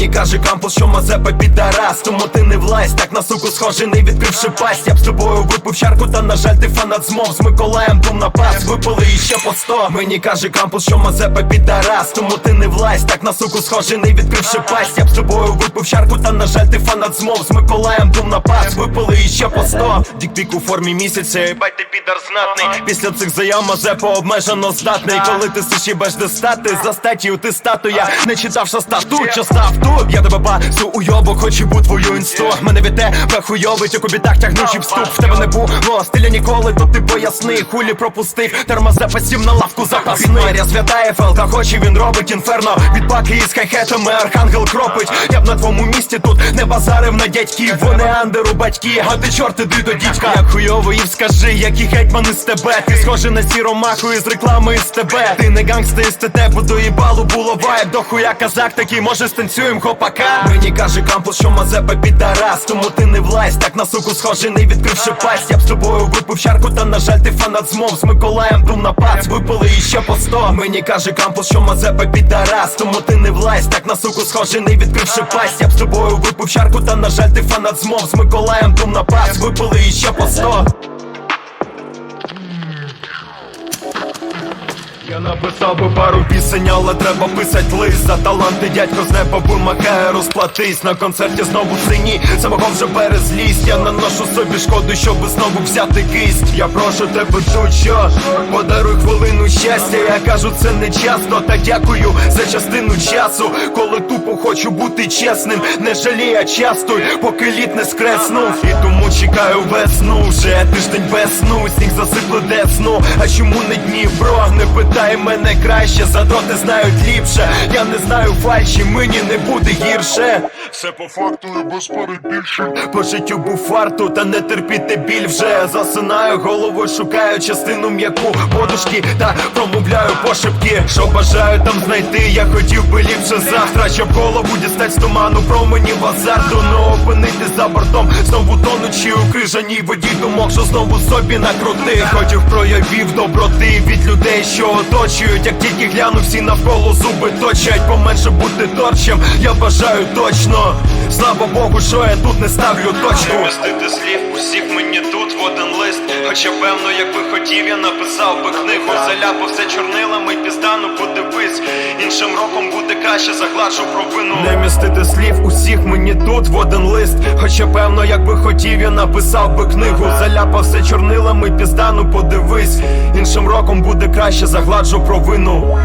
Мені каже кампус, що Мазепа підарас Тому ти не влазь, так на суку схожий, не відкривши пасть. Я б з тобою випив чарку, та на жаль ти фанат змов. З Миколаєм дум на пас, випили іще по сто. Мені каже кампус, що Мазепа підарас Тому ти не влазь, так на суку схожий, не відкривши пасть. Я б з тобою випив чарку, та на жаль ти фанат змов. З Миколаєм дум на пас, випили іще по сто. Дік-пік у формі місяця, бать ти підар знатний. Після цих заяв Мазепа обмежено здатний. Коли ти сиші беш де стати, за статтю ти статуя. Не читавши статут, що став тут Я тебе басу уйобок, хочу бути твою інсту. Мене від тебе хуйовить, у кубітах тягнучий вступ В тебе не було стиля ніколи, то ти поясни. Хулі пропустив, термозепа сім на лавку запасний Марія свята ФЛК, хоче він робить інферно. Від баки із хай-хетами архангел кропить. Я б на твоєму місці тут не базарив на дядьків. Вони андеру батьки, а ти чорт іди до дідька. Як хуйово і скажи, які гетьмани з тебе. Ти схожий на сіромаху із реклами із тебе. Ти не гангста із ТТ, бо до їбалу було вайб. До хуя казак такий, може станцюєм хопака Мені каже кампус, що Мазепа підарас. Тому ти не влазь, так на суку схожий, не відкривши пасть. Я б з тобою випив чарку, та на жаль ти фанат змов. З Миколаєм дум на пац, випили іще по сто. Мені каже кампус, що Мазепа підарас. Тому ти не влазь, так на суку схожий, не відкривши пасть. Я б з тобою випив чарку, та на жаль ти фанат змов. З Миколаєм дум на пац, випили іще по сто Написав би пару пісень, але треба писать лист За таланти. Дядько з неба вимагає розплатись. На концерті знову сині, самого вже перезлізь Я наношу собі шкоду, щоби знову взяти кисть Я прошу тебе що Подаруй хвилину щастя, я кажу це не часто Та дякую за частину часу. Коли тупо хочу бути чесним Не жалія часто, поки літ не скреснув. І тому чекаю весну Вже тиждень без сну, сніг засипле десну А чому не Дніпро? Не питай мене краще, задроти знають ліпше. Я не знаю фальші, мені не буде гірше. Все по факту і без перебільшень по життю був фарту, та не терпіти біль вже. Засинаю головою, шукаю частину м'яку. Подушки Та промовляю пошепки, що бажаю там знайти Я хотів би ліпше завтра, щоб голову дістать з туману променів азарту. Ну опинитись за бортом, знову тонучи у крижаній воді. Думок, що знову собі накрути. Хотів проявів доброти від людей, що оточують Як тільки гляну, всі навколо зуби точать. Поменше бути торчем, я бажаю точно. Слава Богу, що я тут не ставлю точку. Містити слів усіх мені тут в лист. Хоча певно, якби хотів, я написав би книгу. Заляпав все чорнилами, піздану подивись. Іншим роком буде краще, загладжу провину. Не містити слів усіх мені тут в один лист. Хоча певно, якби хотів, я написав би книгу. Заляпав все чорнилами, піздану подивись. Іншим роком буде краще, загладжу провину